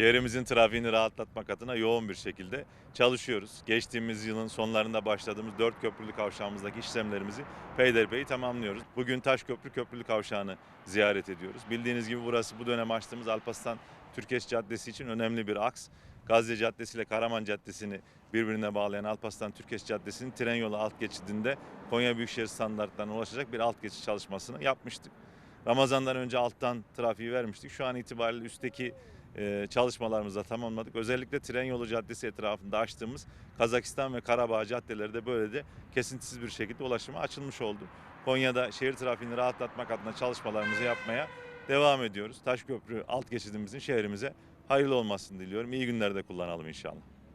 Şehrimizin trafiğini rahatlatmak adına yoğun bir şekilde çalışıyoruz. Geçtiğimiz yılın sonlarında başladığımız dört köprülü kavşağımızdaki işlemlerimizi peyderpey tamamlıyoruz. Bugün Taş Köprü Köprülü Kavşağı'nı ziyaret ediyoruz. Bildiğiniz gibi burası bu dönem açtığımız Alpaslan Türkeş Caddesi için önemli bir aks. Gazze Caddesi ile Karaman Caddesi'ni birbirine bağlayan Alparslan Türkeş Caddesi'nin tren yolu alt geçidinde Konya Büyükşehir standartlarına ulaşacak bir alt geçiş çalışmasını yapmıştık. Ramazan'dan önce alttan trafiği vermiştik. Şu an itibariyle üstteki e, çalışmalarımızı tamamladık. Özellikle tren yolu caddesi etrafında açtığımız Kazakistan ve Karabağ caddeleri de böyle de kesintisiz bir şekilde ulaşıma açılmış oldu. Konya'da şehir trafiğini rahatlatmak adına çalışmalarımızı yapmaya devam ediyoruz. Taşköprü alt geçidimizin şehrimize hayırlı olmasını diliyorum. İyi günlerde kullanalım inşallah.